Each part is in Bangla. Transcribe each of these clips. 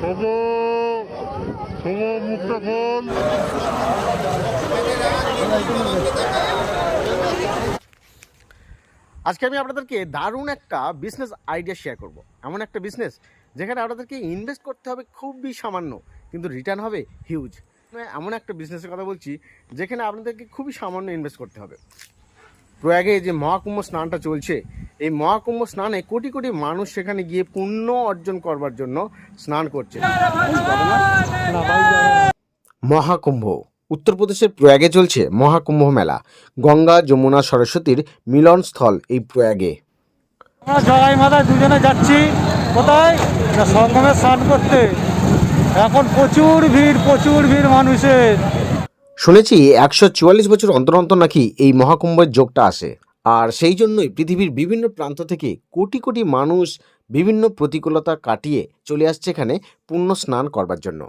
শোভা আজকে আমি আপনাদেরকে দারুণ একটা বিজনেস আইডিয়া শেয়ার করব। এমন একটা বিজনেস যেখানে আপনাদেরকে ইনভেস্ট করতে হবে খুবই সামান্য কিন্তু রিটার্ন হবে হিউজ এমন একটা বিজনেসের কথা বলছি, যেখানে আপনাদেরকে খুবই সামান্য ইনভেস্ট করতে হবে। প্রয়াগে যে মহাকুম্ভ স্নানটা চলছে, এই মহাকুম্ভ স্নানে কোটি কোটি মানুষ সেখানে গিয়ে পুণ্য অর্জন করবার জন্য স্নান করছে। মহাকুম্ভ। উত্তরপ্রদেশের প্রয়াগে চলছে মহাকুম্ভ মেলা। গঙ্গা, যমুনা, সরস্বতীর মিলনস্থল এই প্রয়াগে। আমরা জগাই মাথায় দুজনে যাচ্ছি। কোথায়? সঙ্গমে স্নান করতে। এখন প্রচুর ভিড় প্রচুর ভিড় মানুষের। শুনেছি একশো চুয়াল্লিশ বছর অন্তর অন্তর নাকি এই মহাকুম্ভের যোগটা আসে। আর সেই জন্যই পৃথিবীর বিভিন্ন প্রান্ত থেকে কোটি কোটি মানুষ বিভিন্ন প্রতিকূলতা কাটিয়ে চলে আসছে এখানে পুণ্য স্নান করবার জন্য।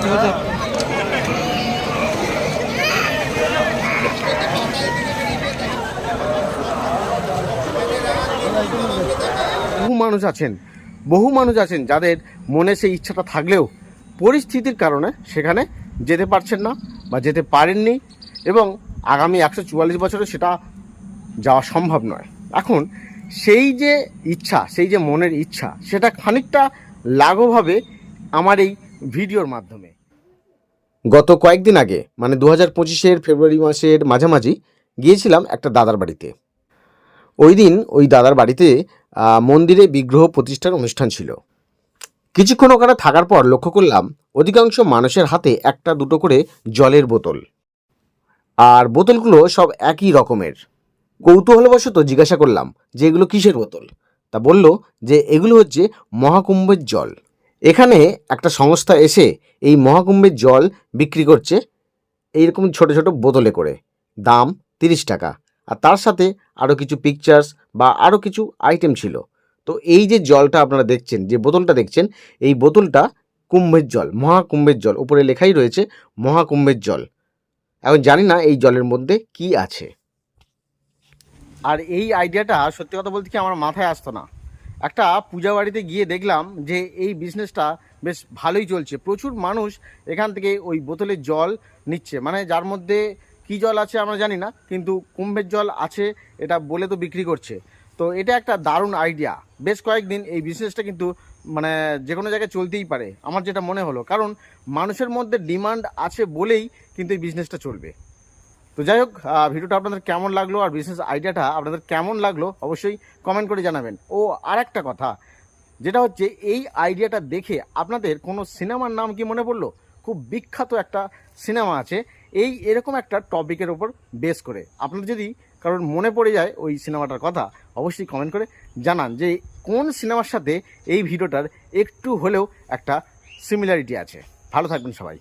ঠিক আছে মানুষ আছেন, বহু মানুষ আছেন যাদের মনে সেই ইচ্ছাটা থাকলেও পরিস্থিতির কারণে সেখানে যেতে পারছেন না বা যেতে পারেননি এবং আগামী একশো চুয়াল্লিশ বছরে সেটা যাওয়া সম্ভব নয়। এখন সেই যে ইচ্ছা, সেই যে মনের ইচ্ছা, সেটা খানিকটা লাঘব হবে আমার এই ভিডিওর মাধ্যমে। গত কয়েকদিন আগে মানে দু হাজার পঁচিশের ফেব্রুয়ারি মাসের মাঝামাঝি, গিয়েছিলাম একটা দাদার বাড়িতে। ওই দিন ওই দাদার বাড়িতে মন্দিরে বিগ্রহ প্রতিষ্ঠার অনুষ্ঠান ছিল। কিছুক্ষণ ওখানে থাকার পর লক্ষ্য করলাম, অধিকাংশ মানুষের হাতে একটা দুটো করে জলের বোতল। আর বোতলগুলো সব একই রকমের। কৌতূহলবশত জিজ্ঞাসা করলাম, যে এগুলো কিসের বোতল? তা বলল যে, এগুলো হচ্ছে মহাকুম্ভের জল। এখানে একটা সংস্থা এসে এই মহাকুম্ভের জল বিক্রি করছে, এইরকম ছোট ছোট বোতলে করে। দাম তিরিশ টাকা। আর তার সাথে আরও কিছু পিকচার্স বা আরও কিছু আইটেম ছিল। তো এই যে জলটা আপনারা দেখছেন, যে বোতলটা দেখছেন, এই বোতলটা কুম্ভের জল, মহাকুম্ভের জল, উপরে লেখাই রয়েছে মহাকুম্ভের জল। এখন জানি না এই জলের মধ্যে কি আছে। আর এই আইডিয়াটা সত্যি কথা বলতে কি আমার মাথায় আসতো না। একটা পূজা বাড়িতে গিয়ে দেখলাম যে এই বিজনেসটা বেশ ভালোই চলছে। প্রচুর মানুষ এখান থেকে ওই বোতলের জল নিচ্ছে। মানে যার মধ্যে কি জল আছে আমরা জানি না, কিন্তু কুম্ভের জল আছে, এটা বলে তো বিক্রি করছে। তো এটা একটা দারুণ আইডিয়া বেশ কয়েকদিন এই বিজনেসটা কিন্তু মানে যে কোনো জায়গায় চলতেই পারে, আমার যেটা মনে হলো। কারণ মানুষের মধ্যে ডিমান্ড আছে বলেই কিন্তু এই বিজনেসটা চলবে। তো যাই হোক ভিডিওটা আপনাদের কেমন লাগল আর বিজনেস আইডিয়াটা আপনাদের কেমন লাগল অবশ্যই কমেন্ট করে জানাবেন। ও আর একটা কথা, যেটা হচ্ছে এই আইডিয়াটা দেখে আপনাদের কোনো সিনেমার নাম কি মনে পড়ল? খুব বিখ্যাত একটা সিনেমা আছে এই এরকম একটা টপিকের ওপর বেস করে। আপনার যদি কারোর মনে পড়ে যায় ওই সিনেমাটার কথা, অবশ্যই কমেন্ট করে জানান যে কোন সিনেমার সাথে এই ভিডিওটার একটু হলেও একটা সিমিলারিটি আছে। ভালো থাকবেন সবাই।